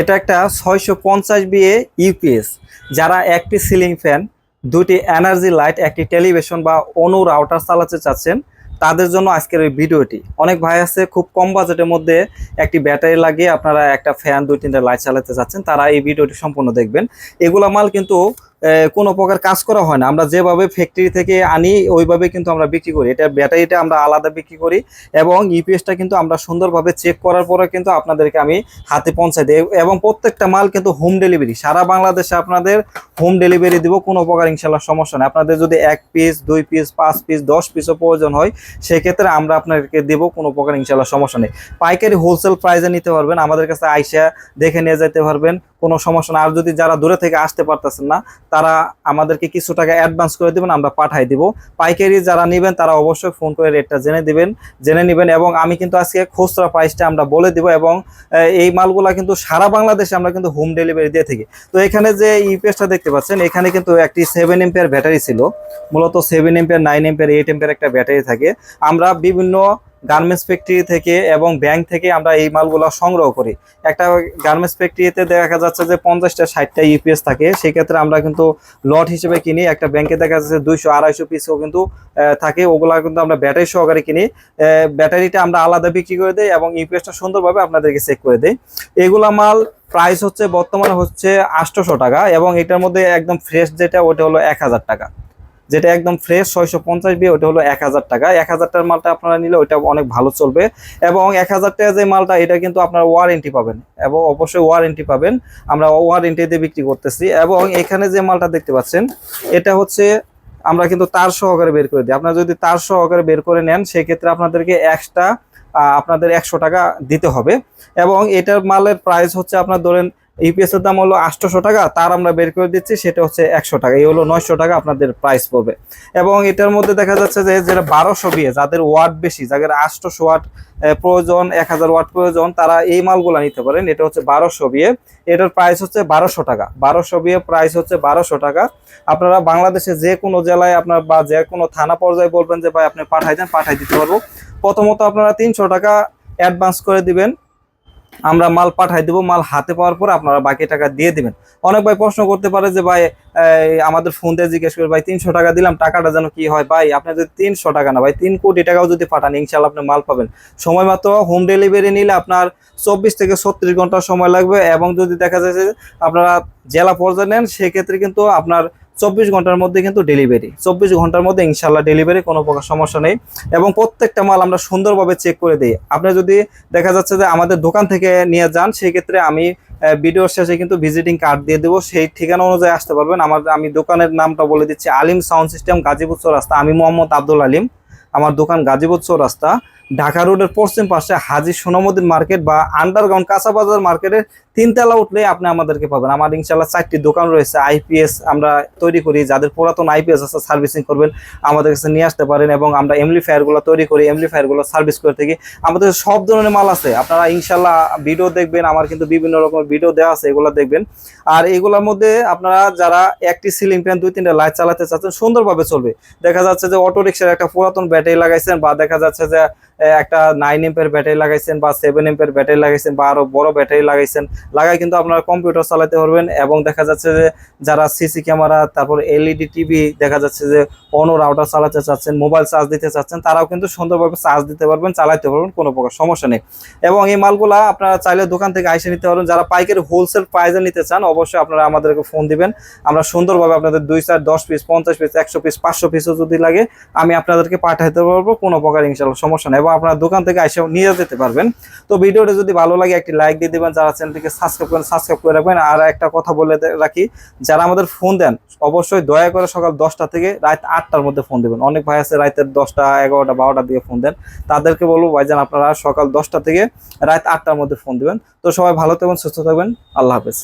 এটা একটা ছয়শো পঞ্চাশ বিএ ইউপিএস। যারা একটি সিলিং ফ্যান, দুটি এনার্জি লাইট, একটি টেলিভিশন বা অনু রাউটার চালাতে চাচ্ছেন, তাদের জন্য আজকের ওই ভিডিওটি। অনেক ভাই আছে খুব কম বাজেটের মধ্যে একটি ব্যাটারি লাগিয়ে আপনারা একটা ফ্যান, দুই তিনটা লাইট চালাতে চাচ্ছেন, তারা এই ভিডিওটি সম্পূর্ণ দেখবেন। এগুলা মাল কিন্তু কোনো প্রকার কাজ করা হয় না। আমরা যেভাবে ফ্যাক্টরি থেকে আনি, ওইভাবে কিন্তু আমরা বিক্রি করি। এটা ব্যাটারিটা আমরা আলাদা বিক্রি করি এবং ইপিএসটা কিন্তু আমরা সুন্দরভাবে চেক করার পরে কিন্তু আপনাদেরকে আমি হাতে পৌঁছাই দিই। এবং প্রত্যেকটা মাল কিন্তু হোম ডেলিভারি সারা বাংলাদেশে আপনাদের হোম ডেলিভারি দিব, কোনো প্রকার ইনশাল্লাহ সমস্যা নেই। আপনাদের যদি এক পিস দুই পিস পাঁচ পিস দশ পিসও প্রয়োজন হয়, সেক্ষেত্রে আমরা আপনাদেরকে দেবো, কোনো প্রকার ইনশাল্লাহ সমস্যা নেই। পাইকারি হোলসেল প্রাইসে নিতে পারবেন। আমাদের কাছে আইসা দেখে নিয়ে যেতে পারবেন। কোনো সমস্যা না। আর যদি যারা দূরে থেকে আসতে পারতেছেন না, তারা আমাদেরকে কিছু টাকা অ্যাডভান্স করে দেবেন, আমরা পাঠাই দিব। পাইকারি যারা নেবেন, তারা অবশ্যই ফোন করে রেটটা জেনে দিবেন, জেনে নেবেন এবং আমি কিন্তু আজকে খুচরা প্রাইসটা আমরা বলে দিব এবং এই মালগুলা কিন্তু সারা বাংলাদেশে আমরা কিন্তু হোম ডেলিভারি দিয়ে থাকি। তো এখানে যে ইউপিএসটা দেখতে পাচ্ছেন, এখানে কিন্তু একটি সেভেন এম্পিয়ার ব্যাটারি ছিল। মূলত seven ampere nine ampere eight ampere একটা ব্যাটারি থাকে। আমরা বিভিন্ন গার্মেন্টস ফ্যাক্টরি থেকে এবং ব্যাংক থেকে আমরা এই মালগুলো সংগ্রহ করি। একটা গার্মেন্টস ফ্যাক্টরিতে দেখা যাচ্ছে যে পঞ্চাশটা, ষাটটা ইউপিএস থাকে। সেক্ষেত্রে আমরা কিন্তু লট হিসেবে কিনি। একটা ব্যাংকে দেখা যাচ্ছে দুইশো, আড়াইশো পিসও কিন্তু থাকে। ওগুলা কিন্তু আমরা ব্যাটারি সহকারে কিনি। ব্যাটারিটা আমরা আলাদা বিক্রি করে দিই এবং ইউপিএসটা সুন্দরভাবে আপনাদেরকে চেক করে দিই। এগুলা মাল প্রাইস হচ্ছে বর্তমানে হচ্ছে আটশোশো টাকা এবং এটার মধ্যে একদম ফ্রেশ যেটা, ওটা হলো এক হাজার টাকা। যেটা একদম ফ্রেশ ছয়শো পঞ্চাশ বি ওটা হলো এক হাজার টাকা। এক হাজার টাকার মালটা আপনারা নিলে ওইটা অনেক ভালো চলবে। এবং এক হাজার টাকা যে মালটা, এটা কিন্তু আপনার ওয়ারেন্টি পাবেন। এবং অবশ্যই ওয়ারেন্টি পাবেন। আমরা ওয়ারেন্টি দিয়ে বিক্রি করতেছি। এবং এখানে যে মালটা দেখতে পাচ্ছেন, এটা হচ্ছে আমরা কিন্তু তার সহকারে বের করে দিই। আপনারা যদি তার সহকারে বের করে নেন, সেক্ষেত্রে আপনাদেরকে এক্সট্রা আপনাদের একশো টাকা দিতে হবে। এবং এটার মালের প্রাইস হচ্ছে আপনার ধরেন ইপিএস এর দাম হলো আটশোশো টাকা, তার আমরা বের করে দিচ্ছি, সেটা হচ্ছে একশো টাকা। এই হলো নয়শো টাকা আপনাদের প্রাইস পড়বে। এবং এটার মধ্যে দেখা যাচ্ছে যে যারা বারোশো বিয়ে যাদের ওয়াট বেশি, যাদের আটশোশো ওয়াট প্রয়োজন, এক হাজার ওয়াট প্রয়োজন, তারা এই মালগুলো নিতে পারেন। এটা হচ্ছে বারোশো বিয়ে এটার প্রাইস হচ্ছে বারোশো টাকা। বারোশো বিয়ে প্রাইস হচ্ছে বারোশো টাকা। আপনারা বাংলাদেশে যে কোনো জেলায় আপনার বা যে কোনো থানা পর্যায়ে বলবেন যে, ভাই, আপনি পাঠাই দেন, পাঠাই দিতে পারব। প্রথমত আপনারা তিনশো টাকা অ্যাডভান্স করে দিবেন। আমরা মাল পাঠাই দেবো, মাল হাতে পাওয়ার পরে আপনারা বাকি টাকা দিয়ে দিবেন। অনেক ভাই প্রশ্ন করতে পারে যে, ভাই আমাদের ফোন দিয়ে জিজ্ঞেস করে, ভাই, তিনশো টাকা দিলাম, টাকাটা যেন কি হয়? ভাই, আপনি যদি তিনশো টাকা না, ভাই, তিন কোটি টাকাও যদি পাঠান, ইনশাল্লাহ আপনি মাল পাবেন। সময় মতো হোম ডেলিভারি নিলে আপনার চব্বিশ থেকে ছত্রিশ ঘণ্টা সময় লাগবে এবং যদি দেখা যায় যে আপনারা জেলা পর্যায়ে নেন, সেক্ষেত্রে কিন্তু আপনার চব্বিশ ঘণ্টার মধ্যে কিন্তু ডেলিভারি চব্বিশ ঘণ্টার মধ্যে ইনশাল্লাহ ডেলিভারি কোনো প্রকার সমস্যা নেই। এবং প্রত্যেকটা মাল আমরা সুন্দরভাবে চেক করে দিই। আপনি যদি দেখা যাচ্ছে যে আমাদের দোকান থেকে নিয়ে যান সেই ক্ষেত্রে আমি ভিডিওর শেষে কিন্তু ভিজিটিং কার্ড দিয়ে দেবো। সেই ঠিকানা অনুযায়ী আসতে পারবেন। আমার, আমি দোকানের নামটা বলে দিচ্ছি, আলিম সাউন্ড সিস্টেম গাজীপুর রাস্তা আমি মোহাম্মদ আব্দুল আলিম। আমার দোকান গাজীপুর রাস্তা ঢাকা রোডের পশ্চিম পাশে হাজি সোনামুদ্দিন মার্কেট বা আন্ডারগ্রাউন্ড কাঁচাবাজার মার্কেটের তিনতলা উঠলে আপনি আমাদেরকে পাবেন। আমার ইনশাল্লাহ চারটি দোকান রয়েছে আইপিএস আমরা তৈরি করি, যাদের পুরাতন আইপিএস আছে সার্ভিসিং করবেন, আমাদের কাছে নিয়ে আসতে পারেন এবং আমরা এমলিফায়ারগুলো তৈরি করি, এমলিফায়ারগুলো সার্ভিস করে থাকি। আমাদের সব ধরনের মাল আছে, আপনারা ইনশাল্লাহ ভিডিও দেখবেন, আমার কিন্তু বিভিন্ন রকমের ভিডিও দেওয়া আছে, এগুলো দেখবেন। আর এগুলোর মধ্যে আপনারা যারা একটি সিলিং ফ্যান, দুই, তিনটা লাইট চালাতে চাচ্ছেন, সুন্দরভাবে চলবে। দেখা যাচ্ছে যে অটো রিক্সার একটা পুরাতন ব্যাটারি লাগাইছেন বা দেখা যাচ্ছে যে একটা নাইন এম্পের ব্যাটারি লাগাইছেন বা সেভেন এম্পের ব্যাটারি লাগাইছেন বা আরও বড় ব্যাটারি লাগাইছেন, লাগাই কিন্তু আপনারা কম্পিউটার চালাতে পারবেন এবং দেখা যাচ্ছে যে যারা সিসি ক্যামেরা তারপর এলইডি টিভি দেখা যাচ্ছে যে অনো রাউটার চালাতে চাচ্ছেন মোবাইল চার্জ দিতে চাচ্ছেন, তারাও কিন্তু সুন্দরভাবে চার্জ দিতে পারবেন চালাতে পারবেন, কোনো প্রকার সমস্যা নেই। এবং এই মালগুলা আপনারা চাইলে দোকান থেকে আইসে নিতে পারবেন। যারা পাইকারি হোলসেল প্রাইসে নিতে চান, অবশ্যই আপনারা আমাদেরকে ফোন দিবেন। আমরা সুন্দরভাবে আপনাদের দুই চার, দশ পিস পঞ্চাশ পিস একশো পিস পাঁচশো পিসও যদি লাগে, আমি আপনাদেরকে পাঠাতে পারব, কোনো প্রকার ইনশাল্লাহ সমস্যা নেই। এবং আপনার দোকান থেকে এসে নিয়ে যেতে পারবেন। তো ভিডিওটা যদি ভালো লাগে, একটি লাইক দিয়ে দিবেন, যারা চ্যানেলটিকে সাবস্ক্রাইব করেন সাবস্ক্রাইব করে রাখবেন। আর একটা কথা বলে রাখি, যারা আমাদের ফোন দেন, অবশ্যই দয়া করে সকাল দশটা থেকে রাত আটটার মধ্যে ফোন দেবেন। অনেক ভাই আছে রাতের দশটা, এগারোটা, বারোটার দিকে ফোন দেন। তাদেরকে বলব, ভাইজান, আপনারা সকাল দশটা থেকে রাত আটটার মধ্যে ফোন দিবেন। তো সবাই ভালো থাকবেন, সুস্থ থাকবেন। আল্লাহ হাফেজ।